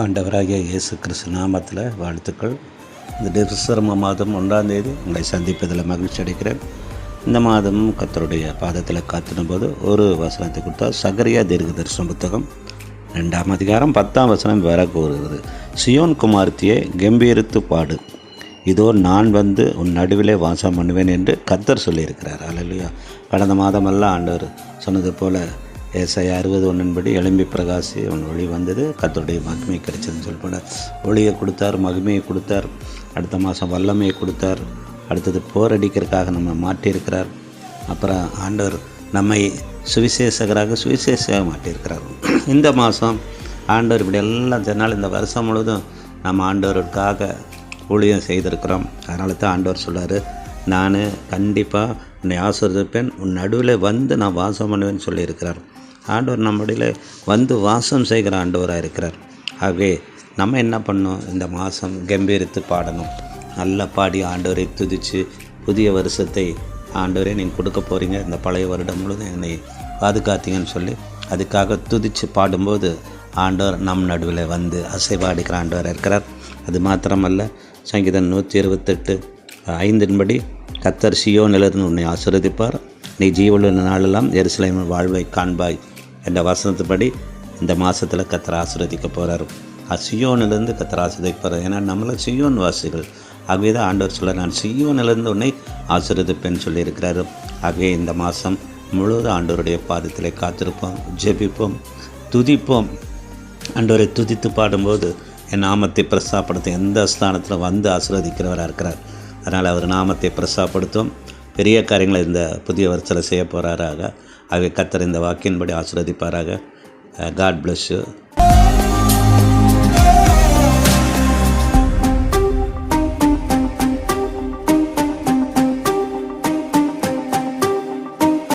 ஆண்டவராகிய இயேசு கிறிஸ்து நாமத்தில் வாழ்த்துக்கள். இந்த டிசம்பர் மாதம் ஒன்றாம் தேதி உங்களை சந்திப்பதில் மகிழ்ச்சி அடைக்கிறேன் இந்த மாதம் கத்தருடைய பாதத்தில் காத்திரும்போது ஒரு வசனத்தை கொடுத்தா சகரியா தீர்க்க தரிசன புத்தகம் ரெண்டாம் அதிகாரம் பத்தாம் வசனம் வேற கூறுகிறது. சியோன் குமார்த்தியை கம்பீரித்து பாடு. இதோ நான் வந்து உன் நடுவிலே வாசம் பண்ணுவேன் என்று கத்தர் சொல்லியிருக்கிறார். அல்லையா கடந்த மாதமெல்லாம் ஆண்டவர் சொன்னது போல் ஏசாய் அறுபது ஒன்றின்படி எலும்பி பிரகாசி அவன் ஒளி வந்தது. கத்தருடைய மகிமை கிடைச்சதுன்னு சொல்லப்பட ஒளியை கொடுத்தார் மகிமையை கொடுத்தார் அடுத்த மாதம் வல்லமையை கொடுத்தார். அடுத்தது போர் அடிக்கிறதுக்காக நம்ம மாற்றியிருக்கிறார். அப்புறம் ஆண்டவர் நம்மை சுவிசேஷகராக சுவிசேஷமாக மாட்டியிருக்கிறார் இந்த மாதம் ஆண்டவர் இப்படி எல்லாம் சொன்னால் இந்த வருஷம் முழுவதும் நம்ம ஆண்டவருக்காக ஊழியம் செய்திருக்கிறோம். அதனால தான் ஆண்டவர் சொல்கிறார் நான் கண்டிப்பாக உன்னை ஆசிர்வதிப்பேன். உன் நடுவில் வந்து நான் வாசம் பண்ணுவேன்னு சொல்லியிருக்கிறார். ஆண்டவர் நம்முடைய வந்து வாசம் செய்கிற ஆண்டவராக இருக்கிறார். ஆகவே நம்ம என்ன பண்ணோம் இந்த மாதம் கம்பீரித்து பாடணும். நல்லா பாடி ஆண்டவரை துதித்து புதிய வருஷத்தை ஆண்டவரே நீங்கள் கொடுக்க போகிறீங்க இந்த பழைய வருடம் முழுதும் என்னை பாதுகாத்தீங்கன்னு சொல்லி அதுக்காக துதித்து பாடும்போது ஆண்டவர் நம் நடுவில் வந்து அசைவாடிக்கிற ஆண்டவர் இருக்கிறார். அது மாத்திரமல்ல சங்கீதம் நூற்றி இருபத்தெட்டு ஐந்தின்படி கத்தர் சியோனிலிருந்து உன்னை ஆசிரதிப்பார் நீ ஜீவனுள்ள நாளெல்லாம் எருசலேமின் வாழ்வை காண்பாய் என்ற வசனத்துப்படி இந்த மாதத்தில் கத்தர் ஆசிரதிக்க போகிறார் சியோனிலேருந்து கத்தர் போகிறார் ஏன்னா நம்மளை சியோன் வாசிகள். ஆகவே தான் ஆண்டவர் சொல்ல நான் சியோனிலேருந்து உன்னை ஆசிரதிப்பேன்னு சொல்லியிருக்கிறாரு. ஆகவே இந்த மாதம் முழுவதும் ஆண்டவருடைய பாதத்திலே காத்திருப்போம் ஜெபிப்போம் துதிப்போம். ஆண்டவரை துதித்து பாடும்போது என் நாமத்தை பிரசாப்படுத்தும் எந்த ஸ்தானத்தில் வந்து ஆசீர்வதிக்கிறவராக இருக்கிறார். அதனால் அவர் நாமத்தை பிரசாப்படுத்தும். பெரிய காரியங்களை இந்த புதிய வருஷத்தில் செய்ய போகிறாராக அவை கத்தர் இந்த வாக்கின்படி ஆசிர்வதிப்பாராக. God bless you